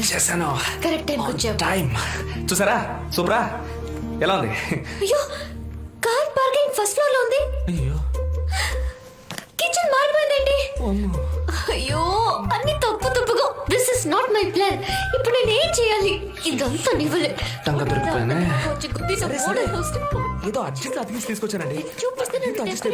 వచ్చేసాను కరెక్ట్ టైంకి వచ్చావు. టైం. చూసారా? సూపరా ఎలా ఉంది? అయ్యో కార్ పార్కింగ్ ఫస్ట్ ఫ్లోర్లో ఉంది. అయ్యో. కిచెన్ మారిపోయిందండి అయ్యో అన్ని తప్పు తప్పుగా this is not my plan ఇప్పుడు నేను ఏం చేయాలి? ఇదంతా నివ్వలే టంగ దొరికిపోయానే. ఏదో అర్జెంట్ అతికించి తీసుకొచ్చానండి చూపిస్తే నన్ను ఇంత adjust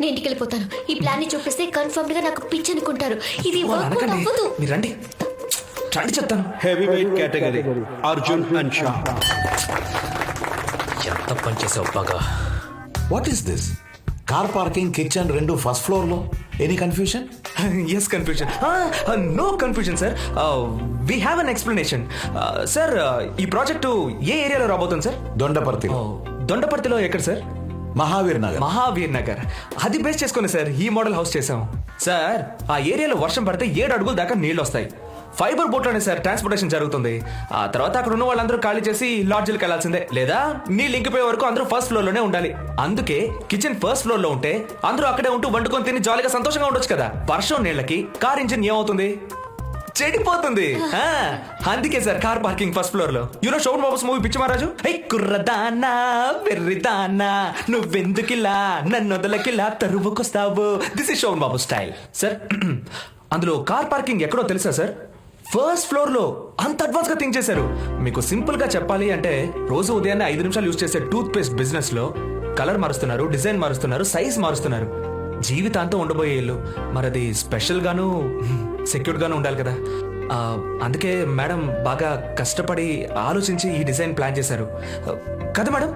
నేను ఇంటికి వెళ్ళిపోతాను. ఈ ప్లాన్ని చూపిస్తే కన్ఫర్మ్గా నాకు పిచ్చి అనుకుంటారు. ఇది అవ్వదు. మీరు రండి. రండి చెప్తాను. Heavyweight category. Arjun and Shah. ఎంత పనిచేసావు బాగా? What is this car parking kitchen రెండు ఫస్ట్ ఫ్లోర్లో? Any confusion yes confusion no confusion sir we have an explanation sir ఈ ప్రాజెక్టు ఏ ఏరియాలో రాబోతుంది సార్ దొండపర్తి దొండపర్తిలో ఎక్కడ సార్ మహావీర్ నగర్. మహావీర్ నగర్. అది బేస్ చేసుకుని సార్ ఈ మోడల్ హౌస్ చేసాం సార్! ఆ ఏరియాలో వర్షం పడితే ఏడు అడుగుల దాకా నీళ్ళు వస్తాయి. ఫైబర్ బోట్లోనే సార్ ట్రాన్స్పోర్టేషన్ జరుగుతుంది. ఆ తర్వాత అక్కడ ఉన్న వాళ్ళందరూ ఖాళీ చేసి లాడ్జ్లకు వెళ్ళాల్సిందే లేదా నీళ్ళు ఇంకిపోయే వరకు అందరూ ఫస్ట్ ఫ్లోర్లోనే ఉండాలి. అందుకే కిచెన్ ఫస్ట్ ఫ్లోర్లో ఉంటే అందరూ అక్కడే ఉంటూ వండుకొని తిని జాలీగా సంతోషంగా ఉండొచ్చు కదా. వర్షం నీళ్ళకి కార్ ఇంజిన్ ఏమవుతుంది? చెడిపోతుంది. ఆ, అందుకే సార్ కార్ పార్కింగ్ ఫస్ట్ ఫ్లోర్లో you know Shobhan Babu's movie పిచ్చి మహారాజు హై కుర్రదానా వెర్రిదానా నువ్వెందుకిలా నన్ను వదలకిలా తరువుకొస్తావు. This is Shobhan Babu style sir అందులో కార్ పార్కింగ్ ఎక్కడో తెలుసా సార్ ఫస్ట్ ఫ్లోర్లో అంత అడ్వాన్స్గా థింక్ చేశారు. మీకు సింపుల్గా చెప్పాలి అంటే రోజు ఉదయాన్నే ఐదు నిమిషాలు యూజ్ చేసే టూత్ పేస్ట్ బిజినెస్లో కలర్ మారుస్తున్నారు డిజైన్ మారుస్తున్నారు సైజ్ మారుస్తున్నారు. జీవితాంతం ఉండబోయే ఇల్లు. మరి అది స్పెషల్ గాను సెక్యూర్డ్ గాను ఉండాలి కదా. అందుకే మేడం బాగా కష్టపడి ఆలోచించి ఈ డిజైన్ ప్లాన్ చేశారు. కదా మేడం?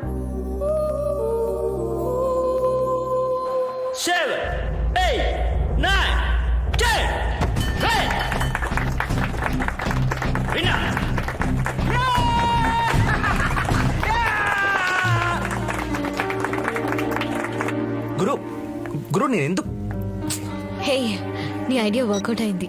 గురు గురు నేను ఎందుకు హే నీ ఐడియా వర్కౌట్ అయింది.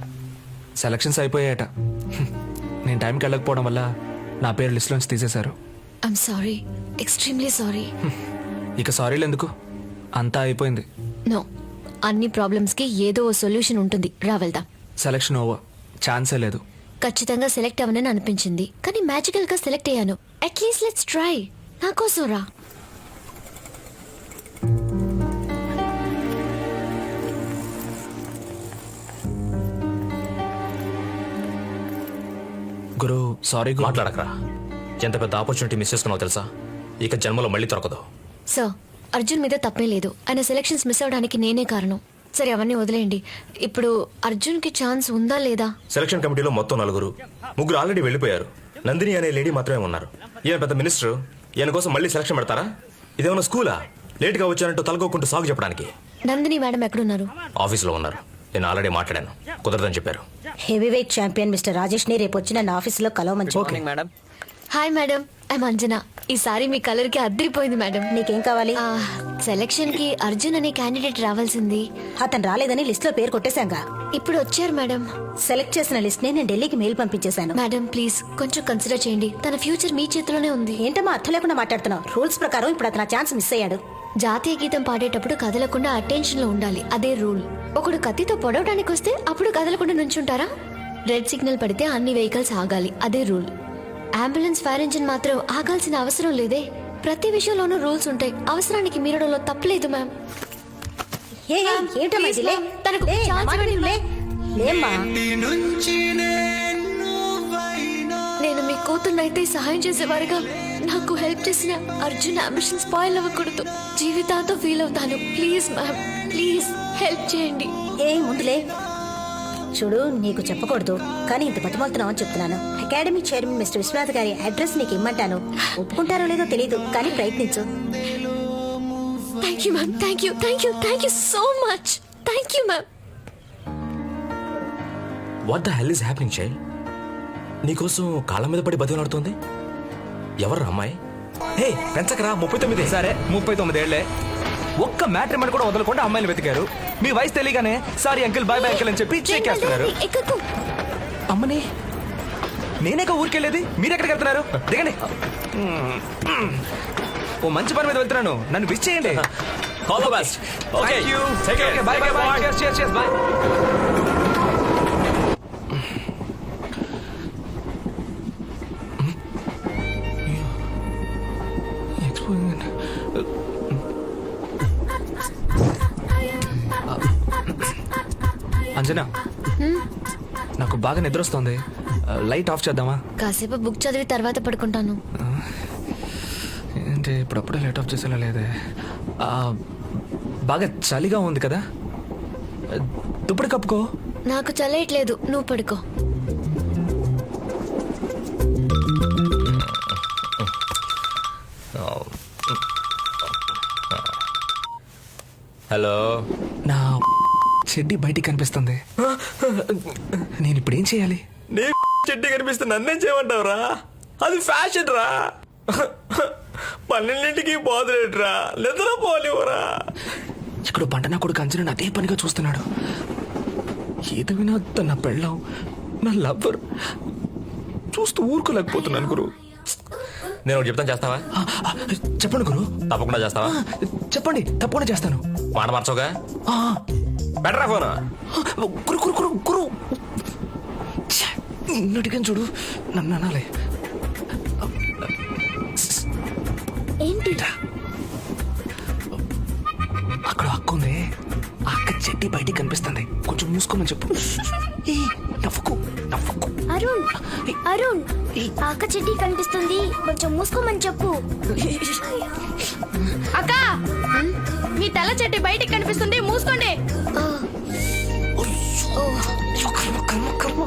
సెలక్షన్స్ అయిపోయాయట. నేను టైంకి వెళ్ళకపోవడం వల్ల నా పేరు లిస్ట్లోంచి తీసేశారు. సారీ ఎక్స్ట్రీమ్లీ సారీ ఇక సారీలు ఎందుకు? అంతా అయిపోయింది. నో అన్ని ప్రాబ్లమ్స్కి ఏదో ఓ సొల్యూషన్ ఉంటుంది. రా వెళ్దాం. సెలక్షన్ ఓవర్ ఛాన్సే లేదు. ఖచ్చితంగా సెలెక్ట్ అవ్వనని అనిపించింది. కానీ మ్యాజికల్గా సెలెక్ట్ అయ్యాను. అట్లీస్ట్ లెట్స్ ట్రై నా కోసం రా. సారీ మాట్లాడకరా. ఎంత పెద్ద ఆపర్చునిటీ మిస్ చేసుకున్నావు తెలుసా? ఇక జన్మలో మళ్ళీ దొరకదు. సార్ అర్జున్ మీద తప్పే లేదు. ఆయన సెలెక్షన్స్ మిస్ అవడానికి నేనే కారణం. సరే అవన్నీ వదిలేయండి. ఇప్పుడు అర్జున్కి ఛాన్స్ ఉందా లేదా? సెలక్షన్ కమిటీలో మొత్తం నలుగురు. ముగ్గురు ఆల్రెడీ వెళ్ళిపోయారు. నందిని అనే లేడీ మాత్రమే ఉన్నారు. ఈయన పెద్ద మినిస్టర్ ఈయన కోసం మళ్ళీ సెలక్షన్ పెడతారా? ఇదేమన్నా స్కూలా లేట్గా వచ్చానంటూ తలకోకుంటూ సాగు చెప్పడానికి. నందిని మేడం ఎక్కడున్నారు? ఆఫీస్లో ఉన్నారు. నేను ఆల్రెడీ మాట్లాడాను. కుదరదని చెప్పారు. హెవీవెయిట్ ఛాంపియన్ మిస్టర్ రాజేష్ని రేపు వచ్చి నన్ను ఆఫీసులో కలవమని చెప్పు. Madam hi madam I'm Anjana ఈసారి మీ కలర్కి అద్దరిపోయింది మేడం నీకేం కావాలి? సెలక్షన్కి అర్జున్ అనే క్యాండిడేట్ రావాల్సింది. అతను రాలేదని లిస్ట్లో పేరు కొట్టేశాంగా. ఇప్పుడు వచ్చారు మేడం సెలెక్ట్ చేసిన లిస్ట్ నే నేను ఢిల్లీకి మెయిల్ పంపించేశాను. మేడం ప్లీజ్ కొంచెం కన్సిడర్ చేయండి. తన ఫ్యూచర్ మీ చేతిలోనే ఉంది. ఏంటమ్మా అర్థం లేకుండా మాట్లాడుతున్నావు? రూల్స్ ప్రకారం ఇప్పుడు అతను ఛాన్స్ మిస్ అయ్యాడు. జాతీయ గీతం పాడేటప్పుడు కదలకుండా అటెన్షన్లో ఉండాలి. అదే రూల్. ఒకడు కత్తితో పొడవడానికి వస్తే అప్పుడు కదలకుండా నుంచుంటారా? రెడ్ సిగ్నల్ పడితే అన్ని వెహికల్స్ ఆగాలి. అదే రూల్. అంబులెన్స్ ఫైర్ ఇంజిన్ మాత్రం ఆగాల్సిన అవసరం లేదే. ప్రతి విషయంలోనూ రూల్స్ ఉంటాయి. అవసరానికి మీరడంలో తప్పలేదు మ్యామ్. తనకు లే, కూతుర్నైతే సహాయం చేసేవారుగా. నాకు హెల్ప్ చేసిన అర్జున్ అంబిషన్ స్పాయిల్ అవ్వకూడదు. జీవితాంతం ఫీల్ అవుతాను. ప్లీజ్ మ్యామ్ ప్లీజ్ హెల్ప్ చేయండి. ఏ ముందులే. చూడు నీకు చెప్పకూడదు. కానీ ఇంత బతిమాలుతున్నావు అని చెప్తున్నాను. అకాడమీ చైర్మన్ మిస్టర్ విశ్వనాథ్ గారి అడ్రస్ నీకు ఇమ్మంటాను. ఒప్పుకుంటారో లేదో తెలియదు కానీ ప్రయత్నించు. Thank you ma'am thank you thank you thank you so much thank you ma'am what the hell is happening child నీకోసం కాళ్ళ మీద పడి బతిలాడుతోంది ఎవరు అమ్మాయి? హే పెంచకరా ముప్పై తొమ్మిది. సరే ముప్పై తొమ్మిది ఏళ్ళే ఒక్క మ్యాట్రిమని కూడా వదలకుండా అమ్మాయిలు వెతికారు. మీ వయసు తెలియగానే sorry uncle bye bye uncle అని చెప్పి చెక్ చేస్తున్నారు. అమ్మని నేనేక ఊరికెళ్ళేది? మీరు ఎక్కడికి వెళ్తున్నారు? దిగండి. ఓ మంచి పని మీద వెళ్తున్నాను. నన్ను విష్ చేయండి all the best okay Thank you. Take Okay, bye, బాగా నిద్ర వస్తుంది లైట్ ఆఫ్ చేద్దామా? కాసేపు బుక్ చదివి తర్వాత పడుకుంటాను. ఏంటి ఇప్పుడప్పుడే లైట్ ఆఫ్ చేసేలా లేదే. ఆ, బాగా చలిగా ఉంది కదా? దుప్పటి కప్పుకో. నాకు చల్లేయట్లేదు నువ్వు పడుకో. హలో. నా చెడ్డి బయటికి కనిపిస్తుంది. నేను ఇప్పుడు ఏం చేయాలి? నీ చెట్టు కనిపిస్తే నన్నేం చేయమంటావురా? అది ఫ్యాషన్ రా. పన్నెండింటికి పోదులేట్రా నిద్ర పోలేవురా ఇక్కడ పంట నా కొడుకు అంజన అదే పనిగా చూస్తున్నాడు. ఏది వినా తన పెళ్ళం నా లవ్వర్. చూస్తూ ఊరుకోలేకపోతున్నాను గురు. నేను ఒకటి చెప్తాను చేస్తావా? చెప్పండి గురు. తప్పకుండా చేస్తావా? చెప్పండి తప్పకుండా చేస్తాను. మాట మార్చోగా ఆ, బెటరా ఫోన్? గురు గురు గురు గురు. ఛే, నిన్ను అడిగాను చూడు. నన్ను అనాలి. ఏంటి? అక్కడ అక్క ఉంది. ఆ అక్క చెడ్డి బయటికి కనిపిస్తుంది. కొంచెం మూసుకోమని చెప్పు. ఏ నవ్వుకు నవ్వుకు. అరుణ్ అరుణ్ అక్క చెడ్డి కనిపిస్తుంది. కొంచెం మూసుకోమని చెప్పు. అక్క! మీ తెల్ల చెట్టు బయటికి కనిపిస్తుంది మూసుకోండి. కర్మ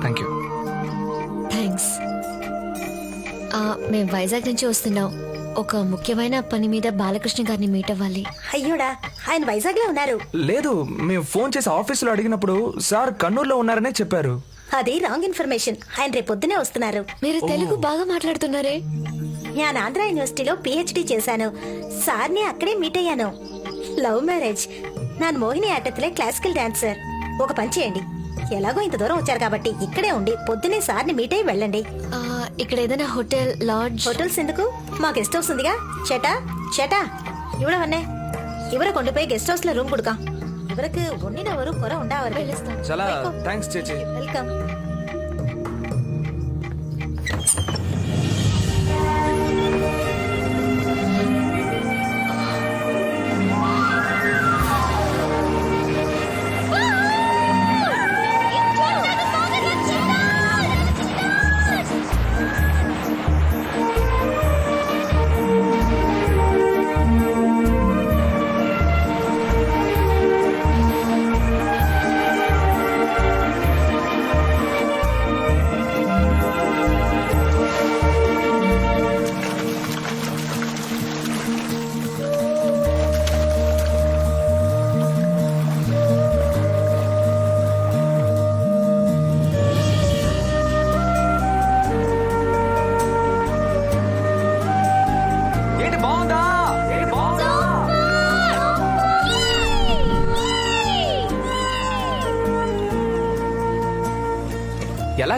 థ్యాంక్ యూ. థ్యాంక్స్. ఆ, మేము వైజాగ్ నుంచి వస్తున్నాం. ఒక ముఖ్యమైన పని మీద బాలకృష్ణ గారిని మీట్ అవ్వాలి. అయ్యోడా ఆయన వైజాగ్లో ఉన్నారు. లేదు మేము ఫోన్ చేసి ఆఫీసులో అడిగినప్పుడు సార్ కన్నూరులో ఉన్నారనే చెప్పారు. అది రాంగ్ ఇన్ఫర్మేషన్. ఆయన రేపు పొద్దునే వస్తున్నారు. మీరు తెలుగు బాగా మాట్లాడుతున్నారే. నేను ఆంధ్ర యూనివర్సిటీలో పిహెచ్డి చేశాను. సార్ని అక్కడే మీట్ అయ్యాను. లవ్ మ్యారేజ్ ನಾನು మోహిని ఆటత్తులే క్లాసికల్ డాన్సర్ ఒక పని చేయండి. ఎలాగో ఇంత దూరం వచ్చారు కాబట్టి ఇక్కడే ఉండి పొద్దునే సార్ని మీట్ అయి వెళ్ళండి. ఇక్కడ ఏదైనా హోటల్ లాడ్జ్. హోటల్స్ ఎందుకు? మా గెస్ట్ హౌస్ ఉందిగా. చెటా చెటా. ఇవ్వడవన్నే ఇవర కొండపోయి గెస్ట్ హౌస్లో రూమ్ కుడుకా. ఇవరకు ஒன்னிட కొర ఉండవరు உண்டா அவர்கள் చాలా థ్యాంక్స్ చేచి. వెల్కమ్.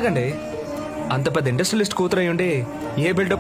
ఎలాగండి? అంత పెద్ద ఇండస్ట్రియలిస్ట్ కూతురై ఉండి ఏ బిల్డప్